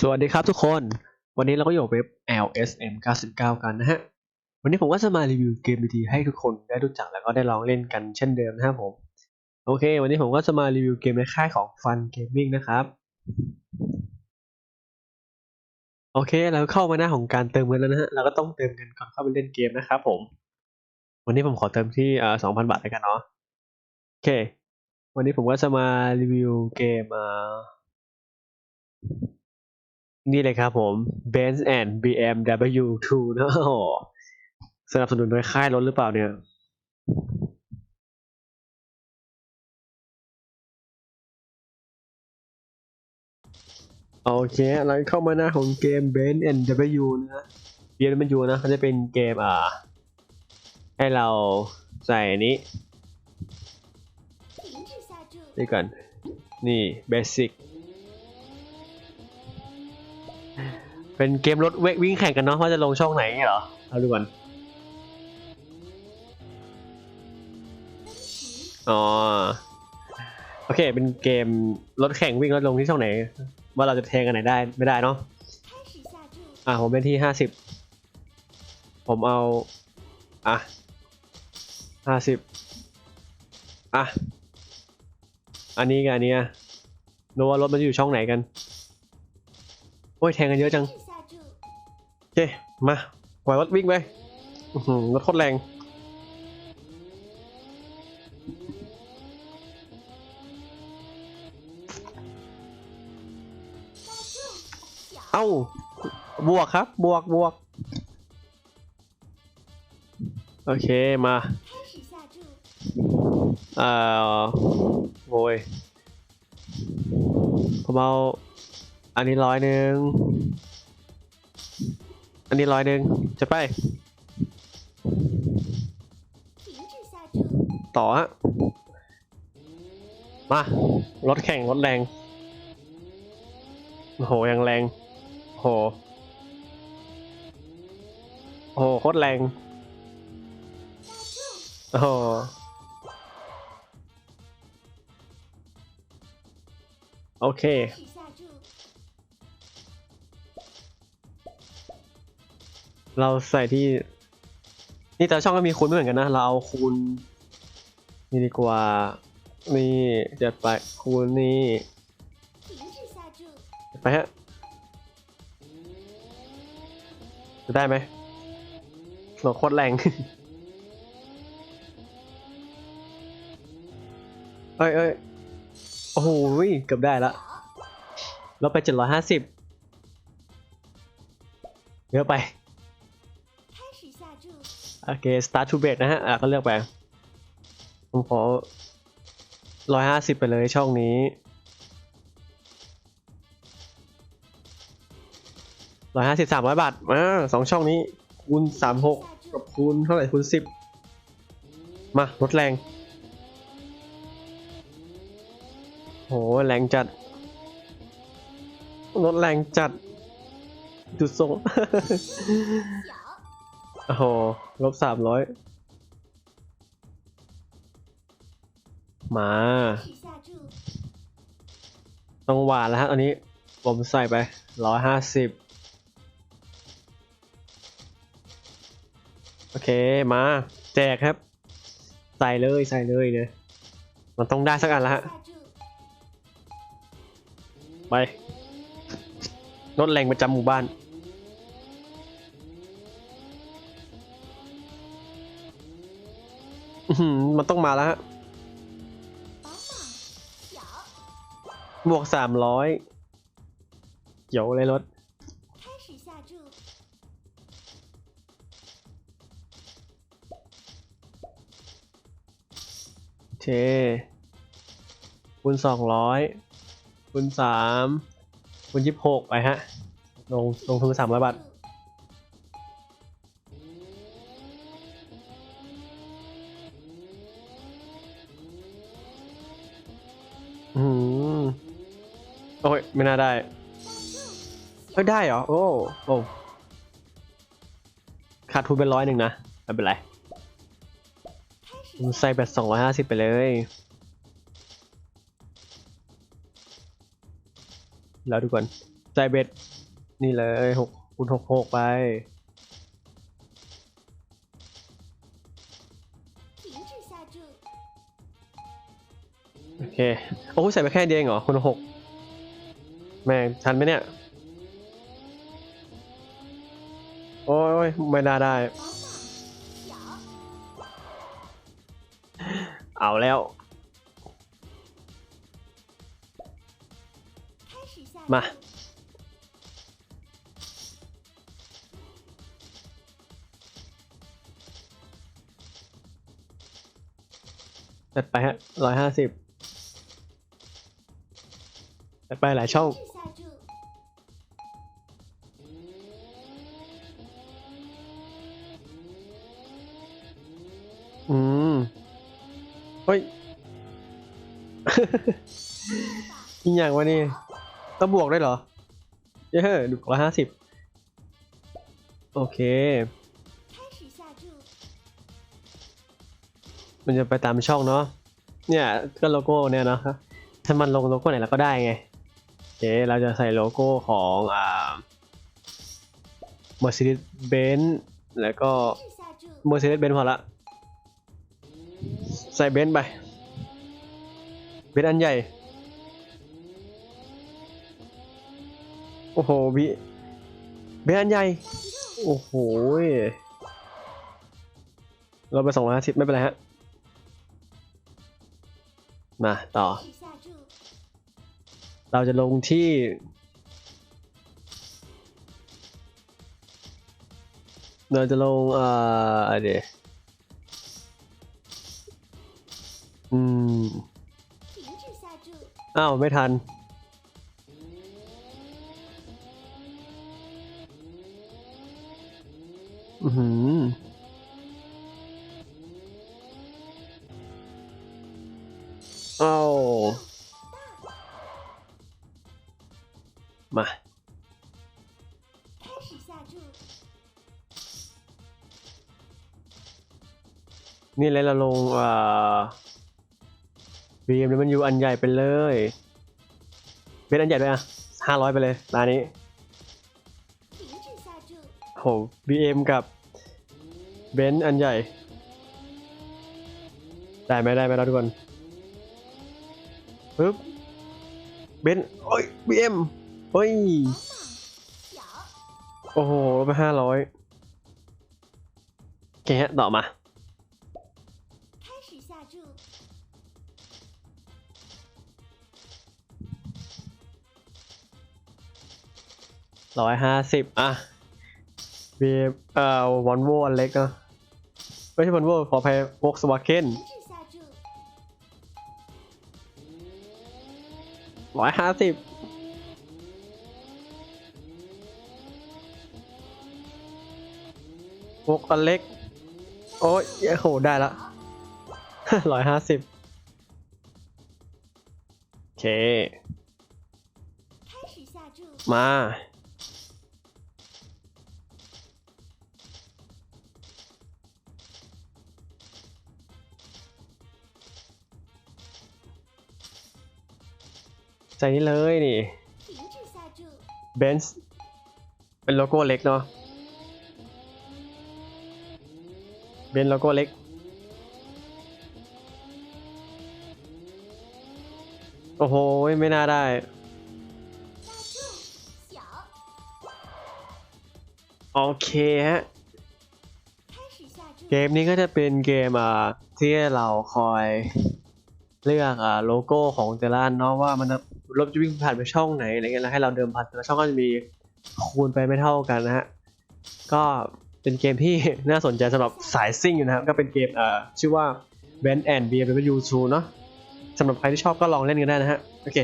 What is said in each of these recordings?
สวัสดีครับทุกคน วันนี้เราก็อยู่เว็บ LSM 99 กันนะฮะ วันนี้ผมก็จะมารีวิวเกมดีๆให้ทุกคนได้รู้จักแล้วก็ได้ลองเล่นกันเช่นเดิมนะครับผม โอเค วันนี้ผมก็จะมารีวิวเกมในค่ายของ Fun Gaming นะครับ โอเคเราเข้ามาหน้าของการเติมเงินแล้วนะฮะ เราก็ต้องเติมเงินก่อนเข้าไปเล่นเกมนะครับผม วันนี้ผมขอเติมที่อ่า2,000 บาทแล้วกันเนาะ โอเค วันนี้ผมก็จะมารีวิวเกมอ่า นี่เลยครับผม Benz and BMW 2นะโอ้สนับสนุนโดยค่ายรถหรือเปล่าเนี่ย โอเคเราเข้ามาหน้าของเกม Benz and W นะะ BMW นะมันจะเป็นเกมอ่า ให้เราใส่อันนี้นี่ก่อน นี่ Basic เป็นเกมรถเววิ่งแข่งกันเนาะว่าจะลงช่องไหนเหรอ เอาดูก่อน อ๋อ โอเค เป็นเกมรถแข่งวิ่งรถลงที่ช่องไหน ว่าเราจะแทงกันไหนได้ไม่ได้เนาะ อะผมเป็นที่ห้าสิบ ผมเอา อะห้าสิบ อะ อันนี้กับอันนี้โนว่ารถมันจะอยู่ช่องไหนกัน โอ้ยแทงกันเยอะจัง เค มาปล่อยรถวิ่งไปรถโคตรแรง เอ้า บวกครับ บวกบวก โอเค มาเอ่อโวยเบาอันนี้ร้อยหนึ่ง อันนี้ร้อยหนึ่งจะไป ต่อฮะ มา รถแข่ง รถแรงโหยังแรงโหโห โคตรแรงโหโอเค เราใส่ที่ นี่แต่ช่องก็มีคูณไม่เหมือนกันนะ เราเอาคูณนี่ดีกว่า นี่จะไปคูณนี่ ไปฮะ จะได้ไหมหนวโคตรแรงเอ้ยเอ้ยโอ้โหเกือบได้ละเราไปเจ็ดร้อยห้าสิบเยอะไป โอเค start to break นะฮะ อะก็เลือกไป ผมขอร้อยห้าสิบไปเลยช่องนี้ร้อยห้าสิบสามร้อยบาทอ่าสองช่องนี้ คูณสามหกกับคูณเท่าไหร่คูณสิบมาลดแรง โห แรงจัดลดแรงจัดจุดส่ง โอ้โหลบสามร้อยมา ต้องหวานแล้วฮะตอนนี้ผมใส่ไปร้อยห้าสิบโอเคมา แจกครับ ใส่เลยใส่เลยเนี่ยมันต้องได้สักอันละฮะไปลดแรงประจำหมู่บ้าน มันต้องมาแล้วฮะบวกสามร้อยเกี่ยวเลยรถเชคูณสองร้อยคูณสามคูณยี่สิบหกไปฮะ ลงลงทุนสามร้อยบาทาได้เอ้ยได้เหรอ โอ้โอ้ขาดทุนเป็นร้อยหนึ่งนะ ไม่เป็นไรใส่แบบสองร้อยห้าสิบไปเลย แล้วทุกคนใส่เบ็ดนี่เลยหกคูณหกหกไปโอเค โอ้ใส่ไปแค่เดียวเหรอคูณหก แม่งทันไหมเนี่ย โอ้ยไม่ได้ได้ เอาแล้ว มาจัดไปฮะร้อยห้าสิบ ไปหลายช่องอืมเฮ้ยอีกอย่างวะนี่ต้องบวกได้เหรอ เย้ดูกละห้าสิบโอเค มันจะไปตามช่องเนาะเนี่ยก็โลโก้เนี่ยเนาะถ้ามันลงโลโก้ไหนเราก็ได้ไง เคเราจะใส่โลโก้ของอ่า Mercedes Benz แล้วก็ Mercedes Benz พอละ ใส่เบนไป เบนอันใหญ่ โอ้โหพี่เบนอันใหญ่ โอ้โห เราไปสองร้อยห้าสิบไม่เป็นไรฮะ มาต่อ เราจะลงที่เราจะลงอ่าเดี๋ยวอืมอ้าว ไม่ทัน อืม มานี่เลยเราลงอ่า BMW อยู่อันใหญ่ไปเลยเป็นอันใหญ่ไปอะห้าร้อยไปเลยตานนี้โห BM กับเบนอันใหญ่ ได้ไหมได้ไหมเราทุกคนปึ๊บเบนซ์โอ้ย BM เฮ้ย โอ้โหไปห้าร้อยแกะต่อมาร้อยห้าสิบอะเบีเอ่อวอนโวอันเล็กเนาะไม่ใช่วอนโวขอแพ้วอกสวาเกนร้อยห้าสิบ พวกอันเล็ก โอ้ยโหได้ละร้อยห้าสิบโอเค มา ใจนี้เลยนี่เบนซ์เป็นโลโก้เล็กเนาะ เบนโลโก้เล็ก โอ้โห ไม่น่าได้ โอเคฮะ เกมนี้ก็จะเป็นเกมอ่าที่เราคอยเลือกอ่าโลโก้ของแต่ละเนาะว่ามันรถจะวิ่งผ่านไปช่องไหนอะไรเงี้ยแล้วให้เราเดิมผ่านแต่ละช่องก็จะมีคูณไปไม่เท่ากันนะฮะ ก็ เป็นเกมที่น่าสนใจสำหรับสายซิ่งอยู่นะครับ ก็เป็นเกมอ่อชื่อว่า Ben and BMW 2เนาะสำหรับใครที่ชอบก็ลองเล่นกันได้นะฮะ โอเค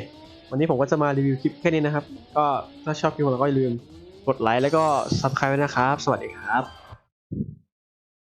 วันนี้ผมก็จะมารีวิวคลิปแค่นี้นะครับ ก็ถ้าชอบคลิปของเราก็อย่าลืมกดไลค์แล้วก็ซับสไครต์ไว้นะครับ สวัสดีครับ